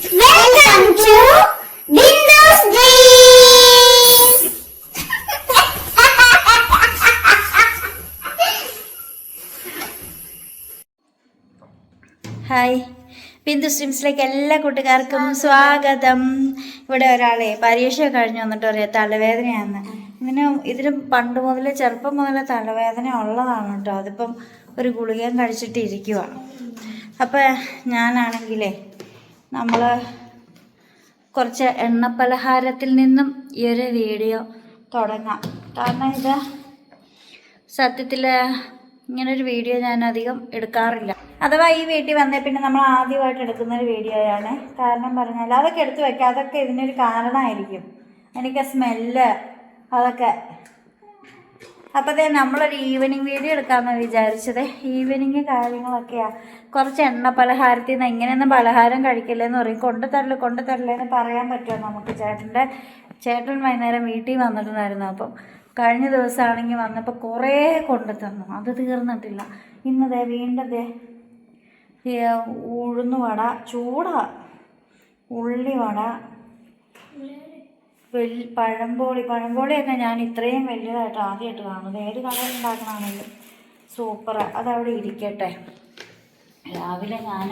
Welcome to Bindu's. Hi Bindu സ്ട്രീംസിലേക്ക് എല്ലാ കൂട്ടുകാർക്കും സ്വാഗതം. ഇവിടെ ഒരാളെ പരീക്ഷ കഴിഞ്ഞു വന്നിട്ട് പറയാം തലവേദനയാന്ന് ഇതിന് ഇതിന് പണ്ട് മുതലേ ചെറുപ്പം മുതലേ തലവേദന ഉള്ളതാണ് കേട്ടോ. അതിപ്പം ഒരു ഗുളികയും കഴിച്ചിട്ട് ഇരിക്കുവാണ് അപ്പം ഞാനാണെങ്കിലേ നമ്മൾ കുറച്ച് എണ്ണ പലഹാരത്തിൽ നിന്നും ഈ ഒരു വീഡിയോ തുടങ്ങാം. കാരണം ഇത് സത്യത്തിൽ ഇങ്ങനൊരു വീഡിയോ ഞാൻ അധികം എടുക്കാറില്ല. അഥവാ ഈ വീട്ടിൽ വന്നേ പിന്നെ നമ്മൾ ആദ്യമായിട്ട് എടുക്കുന്ന ഒരു വീഡിയോയാണ്. കാരണം പറഞ്ഞാൽ അതൊക്കെ എടുത്തു വയ്ക്കാം അതൊക്കെ ഇതിനൊരു കാരണമായിരിക്കും. എനിക്ക് സ്മെല്ല് അതൊക്കെ അപ്പോഴത്തേ നമ്മളൊരു ഈവനിങ് വീഡിയോ എടുക്കാമെന്ന് വിചാരിച്ചത്. ഈവനിങ് കാര്യങ്ങളൊക്കെയാണ് കുറച്ച് എണ്ണ പലഹാരത്തിൽ നിന്ന് എങ്ങനെയൊന്നും പലഹാരം കഴിക്കില്ലെന്ന് പറയും. കൊണ്ടുതരൽ കൊണ്ടുതരൽ എന്ന് പറയാൻ പറ്റുമോ നമുക്ക് ചേട്ടന്റെ? ചേട്ടൻ വൈകുന്നേരം വീട്ടിൽ വന്നിട്ടുണ്ടായിരുന്നു അപ്പം. കഴിഞ്ഞ ദിവസമാണെങ്കിൽ വന്നപ്പോൾ കുറേ കൊണ്ടു തന്നു. അത് തീർന്നിട്ടില്ല. ഇന്നതേ വീണ്ടും ഉഴുന്നുവട ചൂടാ. ഉള്ളിവട. വെൽ പഴംപോളി പഴംപോളിയൊക്കെ ഞാൻ ഇത്രയും വലിയതായിട്ട് ആദ്യമായിട്ട് കാണുന്നത്. ഏത് കടയിൽ ഉണ്ടാക്കണമെങ്കിലും സൂപ്പർ അതവിടെ ഇരിക്കട്ടെ. രാവിലെ ഞാൻ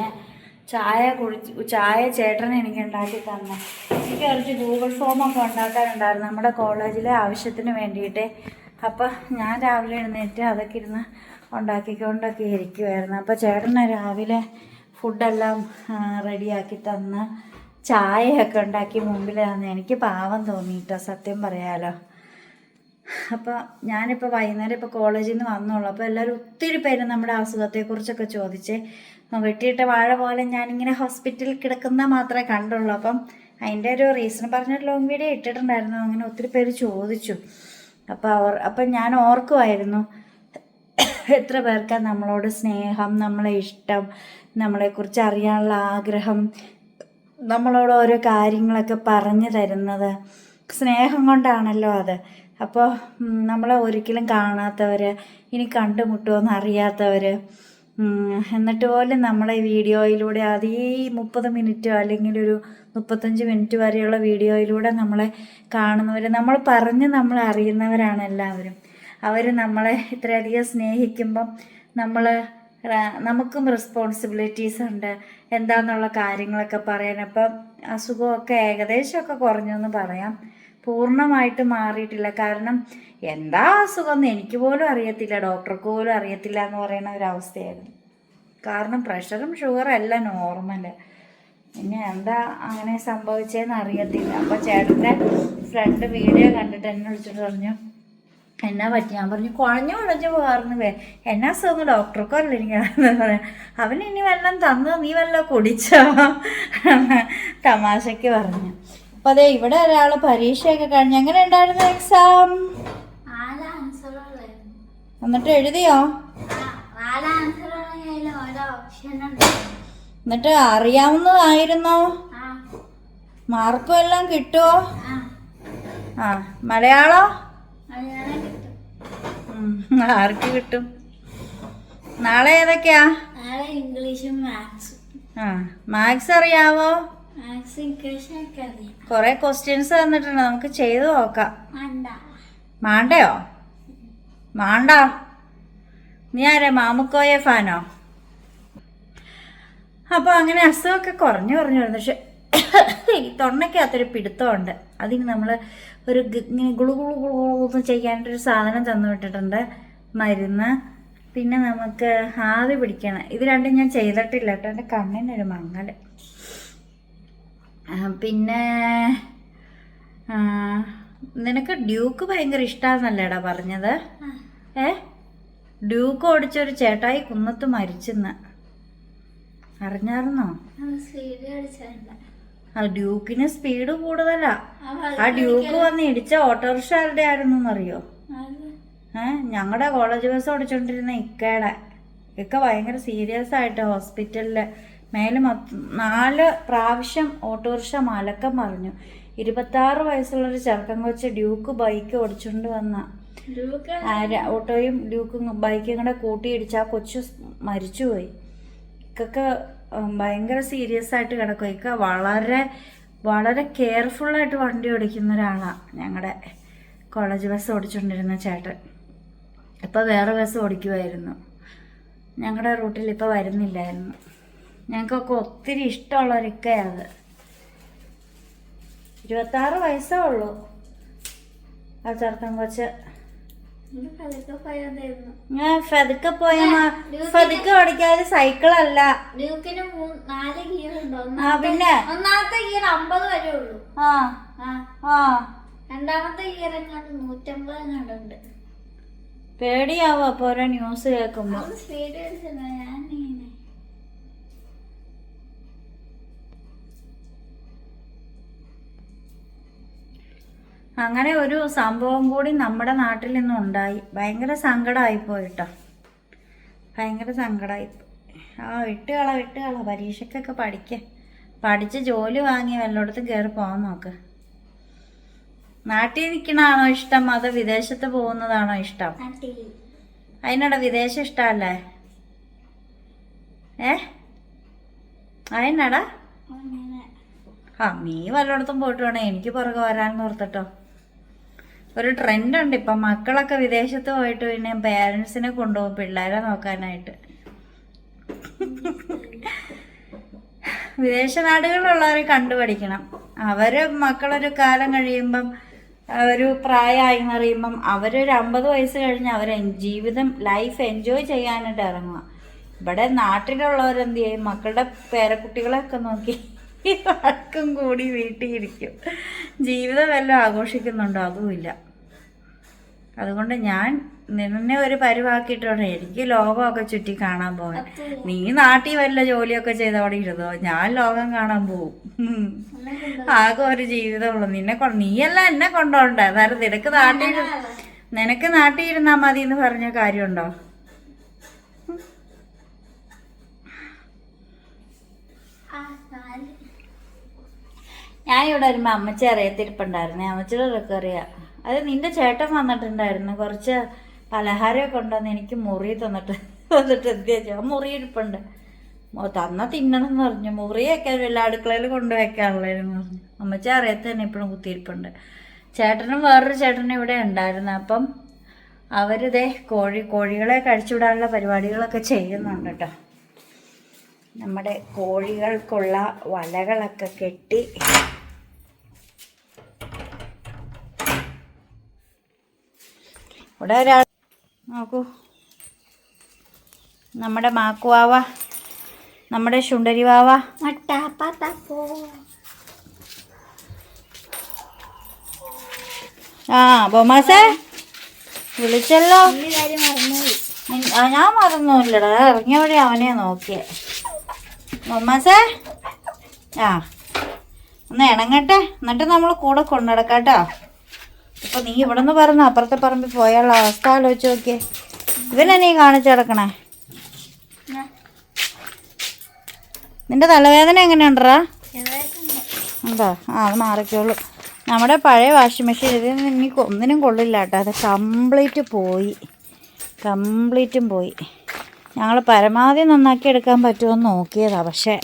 ചായ കുടിച്ച് ചായ ചേട്ടനെ എനിക്ക് ഉണ്ടാക്കി തന്നെ. എനിക്ക് കുറച്ച് ഗൂഗിൾ ഫോമൊക്കെ ഉണ്ടാക്കാനുണ്ടായിരുന്നു നമ്മുടെ കോളേജിലെ ആവശ്യത്തിന് വേണ്ടിയിട്ട്. അപ്പം ഞാൻ രാവിലെ എഴുന്നേറ്റ് അതൊക്കെ ഇരുന്ന് ഉണ്ടാക്കിക്കൊണ്ടൊക്കെ ഇരിക്കുമായിരുന്നു അപ്പോൾ ചേട്ടനെ രാവിലെ ഫുഡെല്ലാം റെഡിയാക്കി തന്ന്. ചായയൊക്കെ ഉണ്ടാക്കി മുമ്പിൽ തന്നെ എനിക്ക് പാവം തോന്നിയിട്ടോ സത്യം പറയാലോ. അപ്പോൾ ഞാനിപ്പോൾ വൈകുന്നേരം ഇപ്പോൾ കോളേജിൽ നിന്ന് വന്നോളൂ. അപ്പോൾ എല്ലാവരും ഒത്തിരി പേര് നമ്മുടെ അസുഖത്തെക്കുറിച്ചൊക്കെ ചോദിച്ച് വെട്ടിയിട്ട വാഴ പോലെ ഞാനിങ്ങനെ ഹോസ്പിറ്റലിൽ കിടക്കുന്ന മാത്രമേ കണ്ടുള്ളൂ. അപ്പം അതിന്റെ ഒരു റീസൺ പറഞ്ഞിട്ട് ലോങ് വീഡിയോ ഇട്ടിട്ടുണ്ടായിരുന്നു. അങ്ങനെ ഒത്തിരി പേര് ചോദിച്ചു. അപ്പോൾ അവർ അപ്പം ഞാൻ ഓർക്കുമായിരുന്നു എത്ര പേർക്കാ നമ്മളോട് സ്നേഹം നമ്മളെ ഇഷ്ടം നമ്മളെക്കുറിച്ച് അറിയാനുള്ള ആഗ്രഹം നമ്മളോട് ഓരോ കാര്യങ്ങളൊക്കെ പറഞ്ഞു തരുന്നത്. സ്നേഹം കൊണ്ടാണല്ലോ അത്. അപ്പോൾ നമ്മളെ ഒരിക്കലും കാണാത്തവർ ഇനി കണ്ടുമുട്ടുമെന്ന് അറിയാത്തവർ എന്നിട്ട് പോലും നമ്മളെ വീഡിയോയിലൂടെ അതേ മുപ്പത് മിനിറ്റ് അല്ലെങ്കിൽ ഒരു മുപ്പത്തഞ്ച് മിനിറ്റ് വരെയുള്ള വീഡിയോയിലൂടെ നമ്മളെ കാണുന്നവർ നമ്മൾ പറഞ്ഞ് നമ്മൾ അറിയുന്നവരാണ് എല്ലാവരും. അവർ നമ്മളെ ഇത്രയധികം സ്നേഹിക്കുമ്പം നമ്മൾ നമുക്കും റെസ്പോൺസിബിലിറ്റീസ് ഉണ്ട്. എന്താന്നുള്ള കാര്യങ്ങളൊക്കെ പറയാൻ. അപ്പം അസുഖമൊക്കെ ഏകദേശമൊക്കെ കുറഞ്ഞു എന്ന് പറയാം. പൂർണമായിട്ട് മാറിയിട്ടില്ല. കാരണം എന്താ അസുഖം എന്ന് എനിക്ക് പോലും അറിയത്തില്ല. ഡോക്ടർക്ക് പോലും അറിയത്തില്ല എന്ന് പറയുന്ന ഒരവസ്ഥയായിരുന്നു കാരണം പ്രഷറും ഷുഗറും എല്ലാം നോർമൽ പിന്നെ എന്താ അങ്ങനെ സംഭവിച്ചതെന്ന് അറിയത്തില്ല. അപ്പോൾ ചേട്ടന്റെ ഫ്രണ്ട് വീഡിയോ കണ്ടിട്ട് എന്നെ വിളിച്ചിട്ട് പറഞ്ഞു എന്നാ പറ്റി? ഞാൻ പറഞ്ഞു കുഴഞ്ഞു കുഴഞ്ഞു പോകാറുന്നു വേ എന്നാ സുഖം ഡോക്ടർക്ക് അല്ല എനിക്ക് പറയാം? അവൻ ഇനി വല്ലതും തന്നു നീ വല്ലതും കുടിച്ചോ? തമാശയ്ക്ക് പറഞ്ഞു. അപ്പോൾ അതെ ഇവിടെ ഒരാൾ പരീക്ഷയൊക്കെ കഴിഞ്ഞ് എങ്ങനെ ഉണ്ടായിരുന്നു എക്സാം എന്നിട്ട് എഴുതിയോ? എന്നിട്ട് അറിയാവുന്നതായിരുന്നോ? മാർക്കും എല്ലാം കിട്ടുമോ ആ മലയാളോ? ആർക്ക് കിട്ടും? നാളെ ഏതൊക്കെയാ? നാളെ ഇംഗ്ലീഷും മാത്സും. ആ മാത്സ് അറിയാവോ? കുറെ ക്വസ്റ്റ്യൻസ് തന്നിട്ടുണ്ട് നമുക്ക് ചെയ്തു നോക്കാം. മാണ്ടയോ? മാണ്ട. നീ ആരാ മാമുക്കോയ ഫാനോ? അപ്പോൾ അങ്ങനെ അസുഖമൊക്കെ കുറഞ്ഞു കുറഞ്ഞു വരുന്നു. പക്ഷെ ഈ തൊണ്ടയ്ക്കകത്തൊരു പിടുത്തമുണ്ട്. അതിന് നമ്മൾ ഒരു ഇങ്ങനെ ഗുളു ഗുളു ഗുളു ഗുളു എന്ന് സാധനം തന്നു വിട്ടിട്ടുണ്ട് മരുന്ന്. പിന്നെ നമുക്ക് ആവി പിടിക്കണം. ഇത് രണ്ടും ഞാൻ ചെയ്തിട്ടില്ല കേട്ടോ. എന്റെ കണ്ണിനൊരു മങ്ങൽ പിന്നെ നിനക്ക് ഡ്യൂക്ക് ഭയങ്കര ഇഷ്ടമാണെന്നല്ലേടാ പറഞ്ഞത്? ഏ? ഡ്യൂക്ക് ഓടിച്ചൊരു ചേട്ടായി കുന്നത്ത് മരിച്ചെന്ന്. അറിഞ്ഞായിരുന്നോ? ഡ്യൂക്കിന് സ്പീഡ് കൂടുതലാ. ആ ഡ്യൂക്ക് വന്ന് ഇടിച്ച ഓട്ടോറിക്ഷ ആരുടെ ആയിരുന്നു അറിയോ ഏ ഞങ്ങളുടെ കോളേജ് ബസ് ഓടിച്ചോണ്ടിരുന്ന ഇക്കയുടെ. ഇക്ക ഭയങ്കര സീരിയസ് ആയിട്ട് ഹോസ്പിറ്റലിൽ മേലെ നാല് പ്രാവശ്യം ഓട്ടോറിക്ഷ മലക്കം പറഞ്ഞു ഇരുപത്താറ് വയസ്സുള്ളൊരു ചെറുക്കൻ കൊച്ച് ഡ്യൂക്ക് ബൈക്ക് ഓടിച്ചുകൊണ്ട് വന്ന. ആ ഓട്ടോയും ഡ്യൂക്കും ബൈക്കും കൂടെ കൂട്ടിയിടിച്ച് ആ കൊച്ചു മരിച്ചുപോയി. ഇക്കൊക്കെ ഭയങ്കര സീരിയസ് ആയിട്ട് കിടക്കും. ഇക്ക വളരെ വളരെ കെയർഫുള്ളായിട്ട് വണ്ടി ഓടിക്കുന്ന ഒരാളാണ് ഞങ്ങളുടെ കോളേജ് ബസ് ഓടിച്ചുകൊണ്ടിരുന്ന ചേട്ടൻ. ഇപ്പോൾ വേറെ ബസ് ഓടിക്കുമായിരുന്നു ഞങ്ങളുടെ റൂട്ടിൽ ഇപ്പോൾ വരുന്നില്ലായിരുന്നു. ഞങ്ങൾക്കൊക്കെ ഒത്തിരി ഇഷ്ടമുള്ള ഒരു ഇക്കയത് ഇരുപത്താറ് വയസ്സേ ഉള്ളൂ. ആ ചെറുക്കൻ കൊച്ച് ഞാൻ ഫെതുക്കെ പോയ ഫെതുക്കെ ഓടിക്കാതെ സൈക്കിളല്ല അല്ല. മൂന്ന് നാല് ഗിയർ ഉണ്ട്. ആ പിന്നെ? ഒന്നാമത്തെ ഗിയർ അമ്പത് വരെ ഉള്ളൂ. ആ ആ. രണ്ടാമത്തെ ഗിയർ എങ്ങാണ്ട് നൂറ്റമ്പത് എങ്ങാണ്ടുണ്ട് പേടിയാവും അപ്പൊ ഓരോ ന്യൂസ് കേൾക്കുമ്പോ. സ്പീഡ് ഞാൻ അങ്ങനെ ഒരു സംഭവം കൂടി നമ്മുടെ നാട്ടിൽ നിന്നും ഉണ്ടായി. ഭയങ്കര സങ്കടമായി പോയിട്ടോ ഭയങ്കര സങ്കടമായി ആ വിട്ടുകള വിട്ടുകള. പരീക്ഷയ്ക്കൊക്കെ പഠിക്ക. പഠിച്ച് ജോലി വാങ്ങി വല്ലയിടത്തും കയറി പോകാൻ നോക്ക്. നാട്ടിൽ നിൽക്കണതാണോ ഇഷ്ടം? അതോ വിദേശത്ത് പോകുന്നതാണോ ഇഷ്ടം? അതിനോட വിദേശം ഇഷ്ടമല്ലേ ഏ? അതിനടാ ആ നീ വല്ലയിടത്തും പോയിട്ട് വേണേ. എനിക്ക് പുറകെ വരാൻ ഓർത്തിട്ടോ ഒരു ട്രെൻഡ് ഉണ്ട് ഇപ്പം മക്കളൊക്കെ വിദേശത്ത് പോയിട്ട് പിന്നെ പേരൻസിനെ കൊണ്ടുപോകും പിള്ളേരെ നോക്കാനായിട്ട്. വിദേശ നാടുകളിലുള്ളവരെ കണ്ടുപഠിക്കണം. അവർ മക്കളൊരു കാലം കഴിയുമ്പം ഒരു പ്രായമായി എന്നറിയുമ്പം അവരൊരു അമ്പത് വയസ്സ് കഴിഞ്ഞ് അവർ ജീവിതം ലൈഫ് എൻജോയ് ചെയ്യാനായിട്ട് ഇറങ്ങുക. ഇവിടെ നാട്ടിലുള്ളവരെന്ത് ചെയ്യും? മക്കളുടെ പേരക്കുട്ടികളെയൊക്കെ നോക്കി വഴക്കും കൂടി വീട്ടിൽ ഇരിക്കും ജീവിതം വല്ലതും ആഘോഷിക്കുന്നുണ്ടോ? അതുമില്ല അതുകൊണ്ട് ഞാൻ നിന്നെ ഒരു പരിവാക്കിയിട്ടോടെ എനിക്ക് ലോകമൊക്കെ ചുറ്റി കാണാൻ പോകാൻ നീ നാട്ടിൽ വല്ല ജോലിയൊക്കെ ചെയ്ത് അവിടെ ഇരുന്നോ? ഞാൻ ലോകം കാണാൻ പോവും. ആകെ ഒരു ജീവിതമുള്ളൂ. നിന്നെ കൊണ്ട് നീയല്ല എന്നെ കൊണ്ടോണ്ടേ. അതായത് നിനക്ക് നാട്ടിൽ നിനക്ക് നാട്ടിൽ ഇരുന്നാ മതി എന്ന് പറഞ്ഞ കാര്യമുണ്ടോ ആ നാല് ഞാനിവിടെ വരുമ്പോൾ അമ്മച്ചി അറിയത്തിരിപ്പുണ്ടായിരുന്നേ. അമ്മച്ചിയുടെ അറിയാ. അത് നിന്റെ ചേട്ടൻ വന്നിട്ടുണ്ടായിരുന്നു. കുറച്ച് പലഹാരമൊക്കെ കൊണ്ടുവന്ന് എനിക്ക് മുറി തന്നിട്ട് വന്നിട്ട് എന്ത് ചെയ്യാ മുറി ഇരിപ്പുണ്ട് തന്ന തിന്നണം എന്ന് പറഞ്ഞു. മുറിയൊക്കെ വല്ല അടുക്കളയിൽ കൊണ്ടുവയ്ക്കാനുള്ളതെന്ന് പറഞ്ഞു. അമ്മച്ചി അറിയത്ത് തന്നെ ഇപ്പോഴും കുത്തിയിരിപ്പുണ്ട്. ചേട്ടനും വേറൊരു ചേട്ടനും ഇവിടെ ഉണ്ടായിരുന്നു. അപ്പം അവരിതേ കോഴി കോഴികളെ കഴിച്ചുവിടാനുള്ള പരിപാടികളൊക്കെ ചെയ്യുന്നുണ്ട് കേട്ടോ. നമ്മുടെ കോഴികൾക്കുള്ള വലകളൊക്കെ കെട്ടി ഇവിടെ ഒരാൾ നോക്കൂ. നമ്മുടെ മാക്കുവാവ നമ്മുടെ ശുണ്ടരി വാവ. ആ ബൊമാസേ വിളിച്ചല്ലോ. ഞാൻ മറന്നുമില്ലടാ ഇറങ്ങിയ വഴി അവനെ നോക്കിയേ. ബൊമാസേ ആ ഒന്ന് ഇണങ്ങട്ടെ എന്നിട്ട് നമ്മൾ കൂടെ കൊണ്ടുനടക്കാട്ടോ. ഇപ്പൊ നീ ഇവിടെ നിന്ന് പറഞ്ഞ അപ്പുറത്തെ പറമ്പിൽ പോയുള്ള അവസ്ഥ ആലോചിച്ച് നോക്കിയേ. ഇവനെ നീ കാണിച്ചു കിടക്കണേ നിന്റെ തലവേദന എങ്ങനെയുണ്ടറാ എന്താ ഉണ്ടോ? ആ അത് മാറിക്കോളൂ. നമ്മുടെ പഴയ വാഷിംഗ് മെഷീൻ ഇതിൽ ഇനി ഒന്നിനും കൊള്ളില്ല കേട്ടോ. അത് കംപ്ലീറ്റ് പോയി. കംപ്ലീറ്റും പോയി. ഞങ്ങൾ പരമാവധി നന്നാക്കി എടുക്കാൻ പറ്റുമെന്ന് നോക്കിയതാ പക്ഷേ.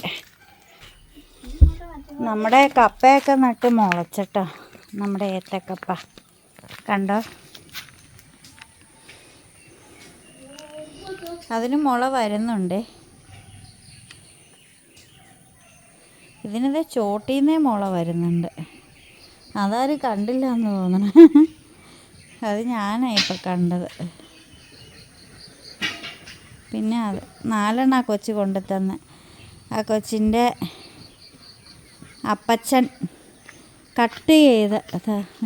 നമ്മുടെ കപ്പയൊക്കെ നട്ട് മുളച്ചട്ടോ. നമ്മുടെ ഏത്തക്കപ്പ. കണ്ടോ? അതിന് മുള വരുന്നുണ്ടേ. ഇതിനിത് ചോട്ടീന്നേ മുള വരുന്നുണ്ട്. അതാരും കണ്ടില്ല എന്ന് തോന്നണം. അത് ഞാനാണ് ഇപ്പം കണ്ടത്. പിന്നെ അത് നാലെണ്ണ ആ കൊച്ചു കൊണ്ടുതന്ന്. ആ കൊച്ചിന്റെ അപ്പച്ചൻ കട്ട് ചെയ്ത്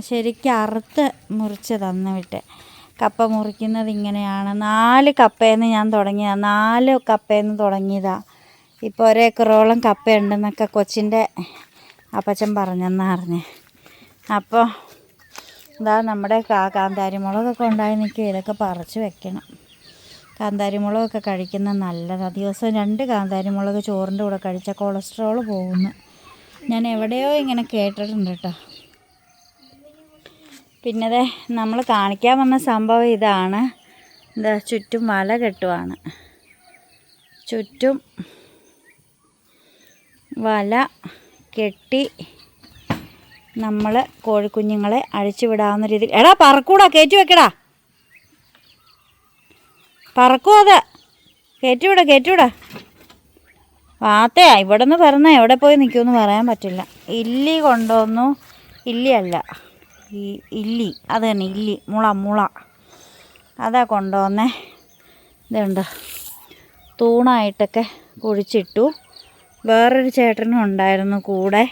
ശരിക്കും അറുത്ത് മുറിച്ച് തന്ന് വിട്ട്. കപ്പ മുറിക്കുന്നത് ഇങ്ങനെയാണ്. നാല് കപ്പയെന്ന് ഞാൻ തുടങ്ങിയതാണ് നാല് കപ്പയെന്ന് തുടങ്ങിയതാണ് ഇപ്പോൾ ഒരേക്കറോളം കപ്പയുണ്ടെന്നൊക്കെ കൊച്ചിന്റെ അപ്പച്ചൻ പറഞ്ഞെന്നാ അറിഞ്ഞേ. അപ്പോൾ ഇതാ നമ്മുടെ കാന്താരി മുളകൊക്കെ ഉണ്ടായി നിൽക്കുക. ഇതൊക്കെ പറിച്ച് വെക്കണം. കാന്താരി മുളകൊക്കെ കഴിക്കുന്നത് നല്ലതാണ് ദിവസം രണ്ട് കാന്താരി മുളക് ചോറിന്റെ കൂടെ കഴിച്ചാൽ കൊളസ്ട്രോൾ പോകുന്നു. ഞാൻ എവിടെയോ ഇങ്ങനെ കേട്ടിട്ടുണ്ട് കേട്ടോ പിന്നെ ദേ നമ്മൾ കാണിക്കാൻ വന്ന സംഭവം ഇതാണ്. എന്താ ചുറ്റും വല കെട്ടുവാണ്. ചുറ്റും വല കെട്ടി നമ്മൾ കോഴിക്കുഞ്ഞുങ്ങളെ അഴിച്ചുവിടാവുന്ന രീതിയിൽ എടാ പറക്കൂടാ കയറ്റി വെക്കടാ. പറക്കൂ അത്. കയറ്റിവിടാ കയറ്റിവിടാ വാത്തയാ ഇവിടെ നിന്ന് പറഞ്ഞാൽ എവിടെ പോയി നിൽക്കുമെന്ന് പറയാൻ പറ്റില്ല. ഇല്ലി കൊണ്ടുവന്നു. ഇല്ലി അല്ല. ഈ ഇല്ലി. അത് തന്നെ ഇല്ലി. മുള മുള. അതാ കൊണ്ടുവന്നേ. ഇതുണ്ട്. തൂണായിട്ടൊക്കെ കുഴിച്ചിട്ടു വേറൊരു ചേട്ടനും ഉണ്ടായിരുന്നു കൂടെ.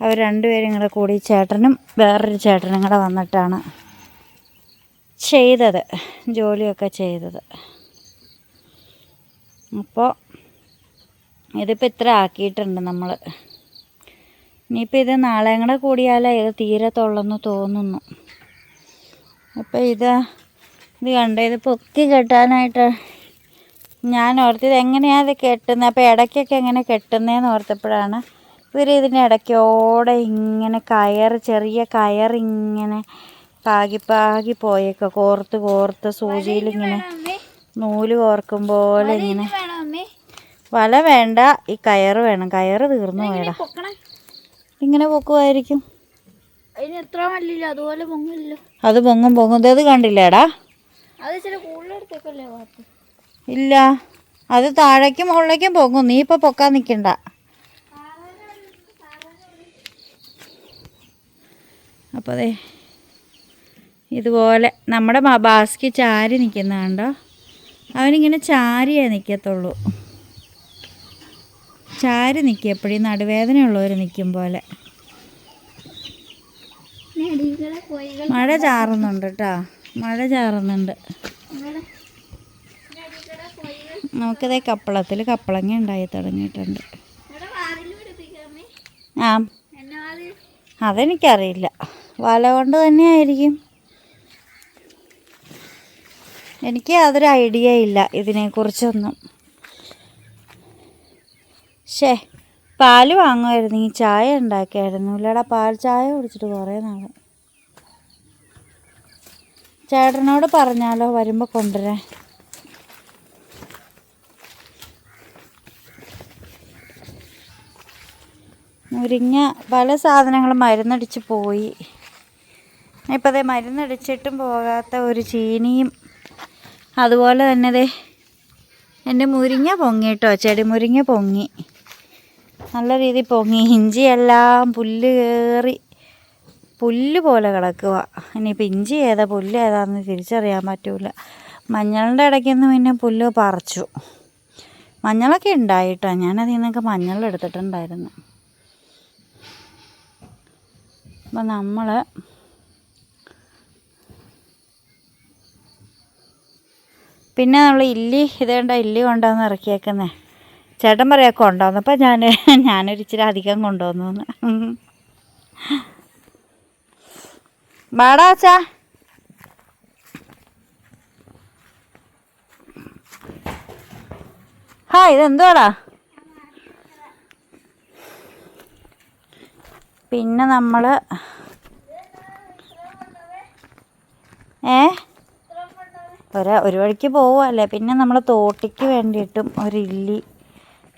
അവർ രണ്ടുപേരും കൂടെ കൂടി ചേട്ടനും വേറൊരു ചേട്ടനും കൂടെ വന്നിട്ടാണ് ചെയ്തത് ജോലിയൊക്കെ ചെയ്തത്. അപ്പോൾ ഇതിപ്പോൾ ഇത്ര ആക്കിയിട്ടുണ്ട് നമ്മൾ ഇനിയിപ്പോൾ ഇത് നാളെയും കൂടെ കൂടിയാലേ ഇത് തീരത്തുള്ളെന്ന് തോന്നുന്നു. അപ്പോൾ ഇത് ഇത് കണ്ട ഇത് പൊക്കി കെട്ടാനായിട്ട് ഞാൻ ഓർത്തത് എങ്ങനെയാണ് ഇത് കെട്ടുന്നത് അപ്പോൾ ഇടയ്ക്കൊക്കെ എങ്ങനെ കെട്ടുന്നതെന്ന് ഓർത്തപ്പോഴാണ് ഇവർ ഇതിന്റെ ഇടയ്ക്കോടെ ഇങ്ങനെ കയർ ചെറിയ കയർ ഇങ്ങനെ പാകി പാകി പോയേക്കോ. കോർത്ത് കോർത്ത് സൂചിയിലിങ്ങനെ നൂൽ കോർക്കും പോലെ ഇങ്ങനെ. വല വേണ്ട ഈ കയറ് വേണം. കയറ് തീർന്നു പോയടാ. ഇങ്ങനെ പൊക്കുമായിരിക്കും അത് പൊങ്ങും പൊങ്ങും. ഇത് കണ്ടില്ലേടാ? അത് ഭാഗത്ത് ഇല്ല. അത് താഴേക്കും മുകളിലേക്കും പൊങ്ങും. നീ ഇപ്പൊ പൊക്കാൻ നിക്കണ്ട. അപ്പോൾ അതെ ഇതുപോലെ നമ്മുടെ ബാസ്കി ചാരി നിൽക്കുന്ന കണ്ടോ അവനിങ്ങനെ ചാരിയേ നിൽക്കത്തുള്ളൂ ചാരി നിൽക്കുക എപ്പോഴും നടുവേദനയുള്ളവർ നിൽക്കും പോലെ. മഴ ചാറുന്നുണ്ട് കേട്ടോ മഴ ചാറുന്നുണ്ട്. നമുക്കിതേ കപ്പളത്തിൽ കപ്പളങ്ങ ഉണ്ടായി തുടങ്ങിയിട്ടുണ്ട്. ആ. അതെനിക്കറിയില്ല. വല കൊണ്ട് തന്നെയായിരിക്കും എനിക്ക് യാതൊരു ഐഡിയ ഇല്ല ഇതിനെക്കുറിച്ചൊന്നും. ഷേ പാൽ വാങ്ങുമായിരുന്നു ഈ ചായ ഉണ്ടാക്കിയായിരുന്നു. ഇല്ലടാ പാൽ ചായ കുടിച്ചിട്ട് കുറേ നാൾ ചേട്ടനോട് പറഞ്ഞാലോ വരുമ്പോൾ കൊണ്ടുവരാൻ. മുരിങ്ങ പല സാധനങ്ങളും മരുന്നടിച്ച് പോയി. ഇപ്പം അതേ മരുന്നടിച്ചിട്ടും പോകാത്ത ഒരു ചീനിയും. അതുപോലെ തന്നെ ദേ എന്റെ മുരിങ്ങ പൊങ്ങി കേട്ടോ. ചെടി മുരിങ്ങ പൊങ്ങി. നല്ല രീതിയിൽ പൊങ്ങി. ഇഞ്ചിയെല്ലാം പുല്ല് കയറി പുല്ല് പോലെ കിടക്കുക ഇനിയിപ്പോൾ ഇഞ്ചി ഏതാ പുല്ല് ഏതാന്ന് തിരിച്ചറിയാൻ പറ്റൂല. മഞ്ഞളുടെ ഇടയ്ക്കൊന്ന് പിന്നെ പുല്ല് പറിച്ചു. മഞ്ഞളൊക്കെ ഉണ്ടായിട്ടോ. ഞാനതിൽ നിന്നൊക്കെ മഞ്ഞളെടുത്തിട്ടുണ്ടായിരുന്നു അപ്പം നമ്മൾ പിന്നെ നമ്മൾ ഇല്ലി ഇതേണ്ട ഇല്ലി കൊണ്ടുവന്ന് ഇറക്കിയേക്കുന്നേ. ചേട്ടൻ പറയാ കൊണ്ടുവന്നപ്പോൾ ഞാൻ ഞാനൊരു ഇച്ചിരി അധികം കൊണ്ടുവന്നു എന്ന്. വാടാ അച്ഛാ. ഹാ ഇതെന്തുവാടാ? പിന്നെ നമ്മൾ ഏ? ഒരു ഒരു വഴിക്ക് പോവുമല്ലേ പിന്നെ നമ്മൾ തോട്ടിക്ക് വേണ്ടിയിട്ടും ഒരില്ലി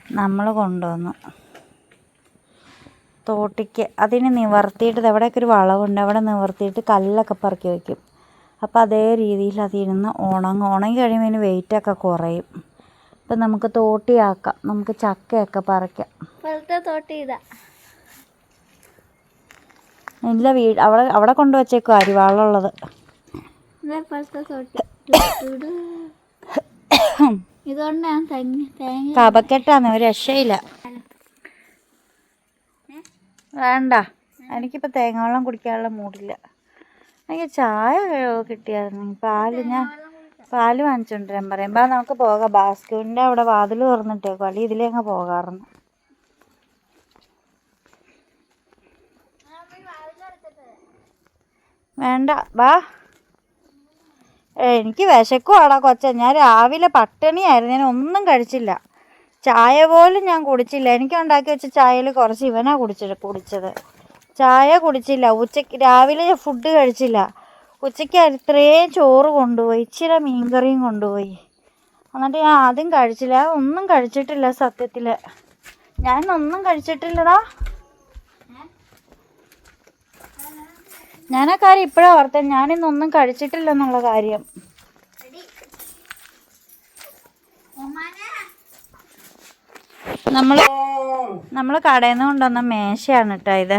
നമ്മൾ കൊണ്ടുവന്നു. തോട്ടിക്ക് അതിനെ നിവർത്തിയിട്ട് എവിടെയൊക്കെ ഒരു വളവുണ്ട് അവിടെ നിവർത്തിയിട്ട് കല്ലൊക്കെ പറക്കി വയ്ക്കും അപ്പോൾ അതേ രീതിയിൽ അതിരുന്ന് ഉണങ്ങും. ഉണങ്ങി കഴിയുമ്പോൾ അതിന് വെയിറ്റൊക്കെ കുറയും. അപ്പം നമുക്ക് തോട്ടിയാക്കാം. നമുക്ക് ചക്കയൊക്കെ പറിക്കാം. തോട്ടി ഇതാ. ഇല്ല വീ അവിടെ അവിടെ കൊണ്ടുവച്ചേക്കും അരിവാളുള്ളത്. തോട്ടി. ഇതുകൊണ്ട് ഞാൻ തേങ്ങ തേങ്ങ കപക്കെട്ടാന്ന് ഒരു രക്ഷയില്ല. വേണ്ട. എനിക്കിപ്പോൾ തേങ്ങാവെള്ളം കുടിക്കാനുള്ള മൂടില്ല. എനിക്ക് ചായ കിട്ടിയായിരുന്നു. പാൽ ഞാൻ പാൽ വാങ്ങിച്ചുകൊണ്ടിരാൻ പറയും. ബാ നമുക്ക് പോകാം. ബാസ്കുവിന്റെ അവിടെ വാതിൽ തുറന്നിട്ടേക്കും അല്ലെങ്കിൽ ഇതിലേ അങ്ങ് പോകാറുണ്ട്. വേണ്ട. വാ ഏ, എനിക്ക് വിശക്കുവാടാ കൊച്ച. ഞാൻ രാവിലെ പട്ടിണിയായിരുന്നു. ഞാൻ ഒന്നും കഴിച്ചില്ല. ചായ പോലും ഞാൻ കുടിച്ചില്ല. എനിക്ക് ഉണ്ടാക്കി വെച്ച ചായയിൽ കുറച്ച് ഇവനാ കുടിച്ചത് കുടിച്ചത്. ചായ കുടിച്ചില്ല. ഉച്ചയ്ക്ക് രാവിലെ ഫുഡ് കഴിച്ചില്ല. ഉച്ചയ്ക്ക് ഇത്രയും ചോറ് കൊണ്ടുപോയി. ഇച്ചിരി മീൻകറിയും കൊണ്ടുപോയി. എന്നിട്ട് ഞാൻ ആദ്യം കഴിച്ചില്ല. ഒന്നും കഴിച്ചിട്ടില്ല സത്യത്തിൽ ഞാനൊന്നും കഴിച്ചിട്ടില്ലടാ. ഞാൻ ആ കാര്യം ഇപ്പോഴാ ഓർത്തത്. ഞാനിന്നൊന്നും കഴിച്ചിട്ടില്ലെന്നുള്ള കാര്യം. നമ്മൾ നമ്മൾ കടയിൽ നിന്ന് കൊണ്ടുവന്ന മേശയാണ് കേട്ടോ ഇത്.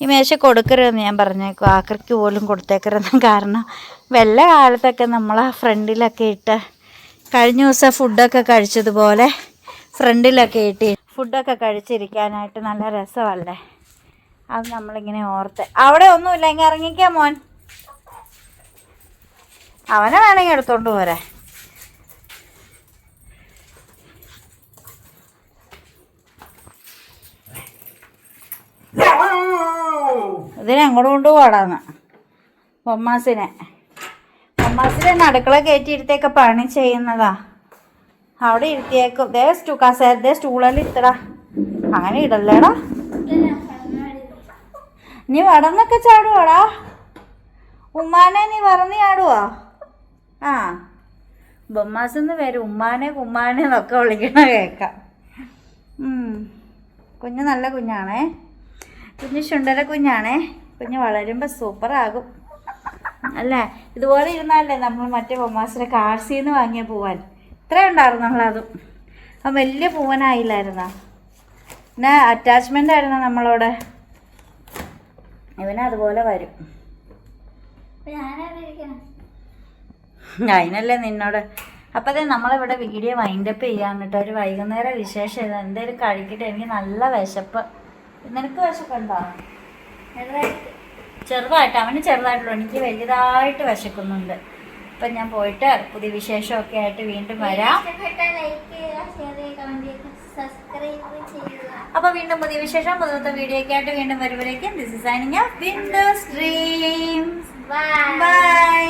ഈ മേശ കൊടുക്കരുതെന്ന് ഞാൻ പറഞ്ഞേക്കും ആക്രിക്ക് പോലും കൊടുത്തേക്കരുതെന്ന് കാരണം വല്ല കാലത്തൊക്കെ നമ്മൾ ആ ഫ്രണ്ടിലൊക്കെ ഇട്ട് കഴിഞ്ഞ ദിവസം ഫുഡൊക്കെ കഴിച്ചതുപോലെ ഫ്രണ്ടിലൊക്കെ ഇട്ട് ഫുഡൊക്കെ കഴിച്ചിരിക്കാനായിട്ട് നല്ല രസമല്ലേ? അത് നമ്മളിങ്ങനെ ഓർത്ത്. അവിടെ ഒന്നുമില്ല ഇങ്ങനെ ഇറങ്ങിക്കാ മോൻ. അവനെ വേണമെങ്കിൽ എടുത്തോണ്ട് പോരെ. ഇതിനെ അങ്ങോട്ട് കൊണ്ടുപോടാന്ന്. ബൊമ്മാസിനെ ബൊമ്മാസിനെ അടുക്കള കയറ്റിയിരുത്തേക്ക് പണി ചെയ്യുന്നതാ. അവിടെ ഇരുത്തിയേക്കും. ദേ സ്റ്റൂ കസേര ദേ സ്റ്റൂളിൽ ഇത്തടാ അങ്ങനെ ഇടല്ലേടാ. നീ വടന്നൊക്കെ ചാടുവാടാ? ഉമ്മാനെ നീ വറന്ന് ചാടുവാ? ആ. ബൊമ്മാസെന്ന് പേര് ഉമ്മാനെ കുമ്മാനെ എന്നൊക്കെ വിളിക്കണ കേൾക്കാം. കുഞ്ഞ് നല്ല കുഞ്ഞാണേ. കുഞ്ഞ് ശുണ്ടര കുഞ്ഞാണേ. കുഞ്ഞ് വളരുമ്പോൾ സൂപ്പറാകും. അല്ലേ? ഇതുപോലെ ഇരുന്നാലേ നമ്മൾ മറ്റേ ബൊമ്മാസിനെ നിന്ന് വാങ്ങിയ പൂവാൻ? ഇത്രേ ഉണ്ടായിരുന്നു അതും അപ്പം വലിയ പൂവനായില്ലായിരുന്നോ? പിന്നെ അറ്റാച്ച്മെന്റ് ആയിരുന്നു നമ്മളോട്? ഇവന് അതുപോലെ വരും. അതിനല്ലേ നിന്നോട്. അപ്പൊ അതെ നമ്മളിവിടെ വീഡിയോ വൈൻഡപ്പ് ചെയ്യാൻ കേട്ടോ. ഒരു വൈകുന്നേരം വിശേഷം ഇത് എന്തേലും കഴിക്കട്ടെ. എനിക്ക് നല്ല വിശപ്പ്. നിനക്ക് വിശപ്പുണ്ടോ? ചെറുതായിട്ട്. അവന് ചെറുതായിട്ടുള്ളൂ. എനിക്ക് വലുതായിട്ട് വിശക്കുന്നുണ്ട്. അപ്പം ഞാൻ പോയിട്ട് പുതിയ വിശേഷമൊക്കെ ആയിട്ട് വീണ്ടും വരാം. സബ്സ്ക്രൈബ് ചെയ്യുക. അപ്പൊ വീണ്ടും പുതിയ വിശേഷം പുതുത്ത വീഡിയോ ആയിട്ട് വീണ്ടും വരുമ്പോഴേക്കും. This is signing windows dreams bye